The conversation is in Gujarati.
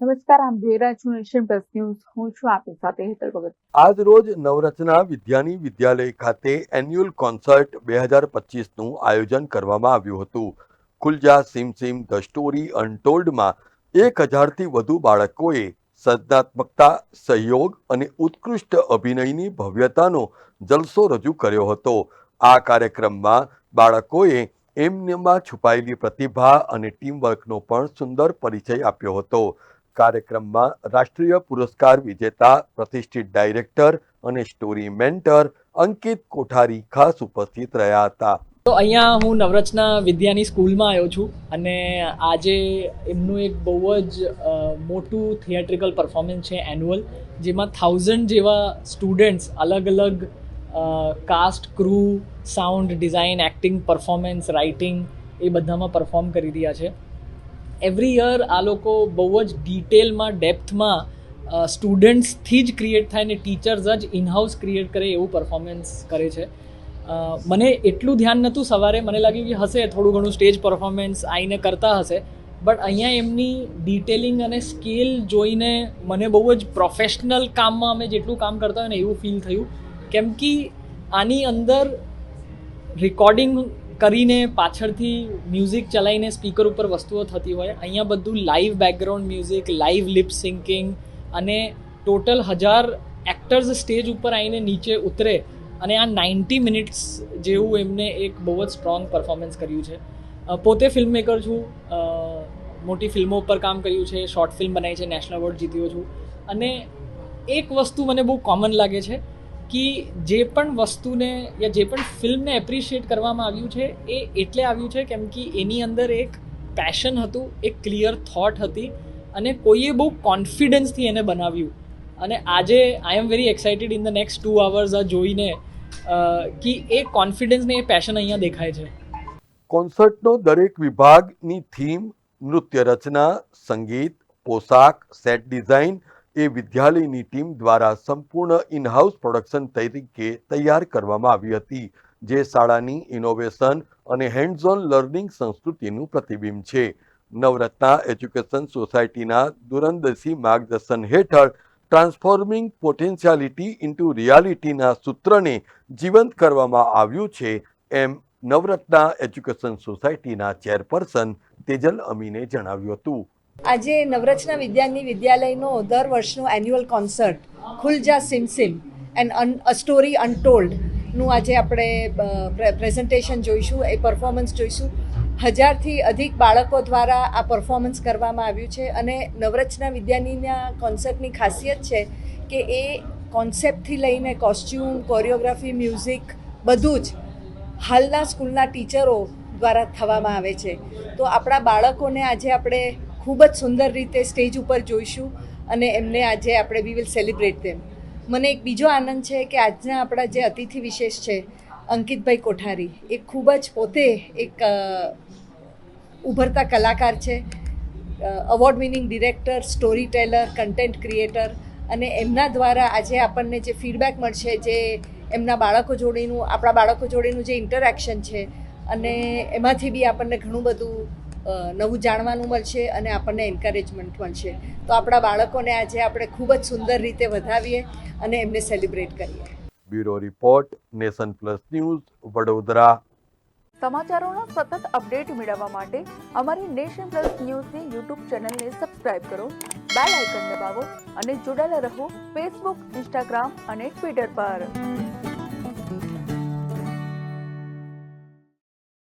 નમસ્કાર આપ જોઈ રહ્યા છો નેશન પ્લસ ન્યૂઝ. હું છું આપની સાથે હેતલ ભગત. આજ રોજ નવરચના વિદ્યાની વિદ્યાલય ખાતે એન્યુઅલ કોન્સર્ટ બે હજાર પચીસનું આયોજન કરવામાં આવ્યું હતું. ખુલજા સિમ સિમ ધ સ્ટોરી અનટોલ્ડમાં એક હજારથી વધુ બાળકોએ સર્જનાત્મકતા, સહયોગ અને ઉત્કૃષ્ટ અભિનયની ભવ્યતાનો જલસો રજૂ કર્યો હતો. આ કાર્યક્રમમાં બાળકોએ એમનેમાં છુપાયેલી પ્રતિભા અને ટીમવર્કનો પણ સુંદર પરિચય આપ્યો હતો. કાર્યક્રમમાં રાષ્ટ્રીય પુરસ્કાર વિજેતા પ્રતિષ્ઠિત ડાયરેક્ટર અને સ્ટોરી મેન્ટર અંકિત કોઠારી ખાસ ઉપસ્થિત રહ્યા હતા. તો અહીંયા હું નવરચના વિદ્યાની સ્કૂલમાં આવ્યો છું અને આજે એમનું એક બહુ જ મોટું થિયેટ્રિકલ પરફોર્મન્સ છે એન્યુઅલ જેમાં થાઉઝન્ડ જેવા સ્ટુડન્ટ્સ અલગ અલગ cast crew sound design acting performance writing એ બધામાં પરફોર્મ કરી રહ્યા છે. એવરી યર આ લોકો બહુ જ ડિટેલમાં ડેપ્થમાં સ્ટુડન્ટ્સથી જ ક્રિએટ થાય ને ટીચર્સ જ ઇનહાઉસ ક્રિએટ કરે એવું પરફોર્મન્સ કરે છે. મને એટલું ધ્યાન નહોતું સવારે. મને લાગ્યું કે હશે થોડું ઘણું સ્ટેજ પરફોર્મન્સ આવીને કરતા હશે. બટ અહીંયા એમની ડિટેલિંગ અને સ્કેલ જોઈને મને બહુ જ પ્રોફેશનલ કામમાં અમે જેટલું કામ કરતા હોય ને એવું ફીલ થયું. કેમ કે આની અંદર રેકોર્ડિંગ કરીને પાછળથી મ્યુઝિક ચલાવીને સ્પીકર ઉપર વસ્તુઓ થતી હોય, અહીંયા બધું live background music live lip syncing અને ટોટલ હજાર એક્ટર્સ સ્ટેજ ઉપર આવીને નીચે ઉતરે અને આ નાઇન્ટી મિનિટ્સ જેવું એમને એક બહુ જ સ્ટ્રોંગ પરફોર્મન્સ કર્યું છે. પોતે ફિલ્મ મેકર છું મોટી ફિલ્મો ઉપર કામ કર્યું છે શોર્ટ ફિલ્મ બનાવી છે નેશનલ એવોર્ડ જીત્યો છું અને એક વસ્તુ મને બહુ કોમન લાગે છે કે જે પણ વસ્તુને યા જે પણ ફિલ્મને એપ્રિશિએટ કરવામાં આવ્યું છે, એ એટલે આવ્યું છે કેમ કે એની અંદર એક પેશન હતું, એક ક્લિયર થોટ હતી અને કોઈએ બહુ કોન્ફિડન્સથી એને બનાવ્યું. અને આજે I am very excited in the next two hours આ જોઈને કે એ કોન્ફિડન્સ ને એ પેશન અહીંયા દેખાય છે. કોન્સર્ટનો દરેક વિભાગની થીમ નૃત્ય રચના, સંગીત, પોશાક સેટ ડિઝાઇન એ વિદ્યાલયની ટીમ દ્વારા સંપૂર્ણ ઇનહાઉસ પ્રોડક્શન તરીકે તૈયાર કરવામાં આવી હતી, જે શાળાની ઇનોવેશન અને હેન્ડઝોન લર્નિંગ સંસ્કૃતિનું પ્રતિબિંબ છે. નવરત્ના એજ્યુકેશન સોસાયટીના દૂરંદર્શી માર્ગદર્શન હેઠળ ટ્રાન્સફોર્મિંગ પોટેન્શિયાલિટી ઇન્ટુ રિયાલિટીના સૂત્રને જીવંત કરવામાં આવ્યું છે, એમ નવરત્ના એજ્યુકેશન સોસાયટીના ચેરપર્સન તેજલ અમીને જણાવ્યું હતું. આજે નવરચના વિદ્યાની વિદ્યાલયનો દર વર્ષનો annual concert Khulja Simsim Sim and a story અનટોલ્ડનું આજે આપણે પ્રેઝન્ટેશન જોઈશું, એ પરફોર્મન્સ જોઈશું. હજારથી અધિક બાળકો દ્વારા આ પરફોર્મન્સ કરવામાં આવ્યું છે અને નવરચના વિદ્યાનીના કોન્સર્ટની ખાસિયત છે કે એ કોન્સેપ્ટથી લઈને કોસ્ચ્યુમ કોરિયોગ્રાફી મ્યુઝિક બધું જ હાલના સ્કૂલના ટીચરો દ્વારા થવામાં આવે છે. તો આપણા બાળકોને આજે આપણે ખૂબ જ સુંદર રીતે સ્ટેજ ઉપર જોઈશું અને એમને આજે આપણે વી વિલ સેલિબ્રેટ ધેમ મને એક બીજો આનંદ છે કે આજના આપણા જે અતિથિ વિશેષ છે, અંકિતભાઈ કોઠારી, એ ખૂબ જ પોતે એક ઉભરતા કલાકાર છે award winning director story teller content creator અને એમના દ્વારા આજે આપણને જે ફીડબેક મળશે જે એમના બાળકો જોડેનું, આપણા બાળકો જોડેનું જે ઇન્ટરેક્શન છે અને એમાંથી બી આપણને ઘણું બધું નવું જાણવાનું મળશે અને આપણને એન્કરેજમેન્ટ મળશે. તો આપણા બાળકોને આજે આપણે ખૂબ જ સુંદર રીતે વધાવીએ અને એમને સેલિબ્રેટ કરીએ. Bureau report nation plus news Vadodara. સમાચારોના સતત અપડેટ મેળવવા માટે અમારી નેશન પ્લસ ન્યૂઝની યુટ્યુબ ચેનલને સબસ્ક્રાઇબ કરો બેલ આઇકન દબાવો અને જોડાયેલા રહો ફેસબુક ઇન્સ્ટાગ્રામ અને ટ્વિટર પર.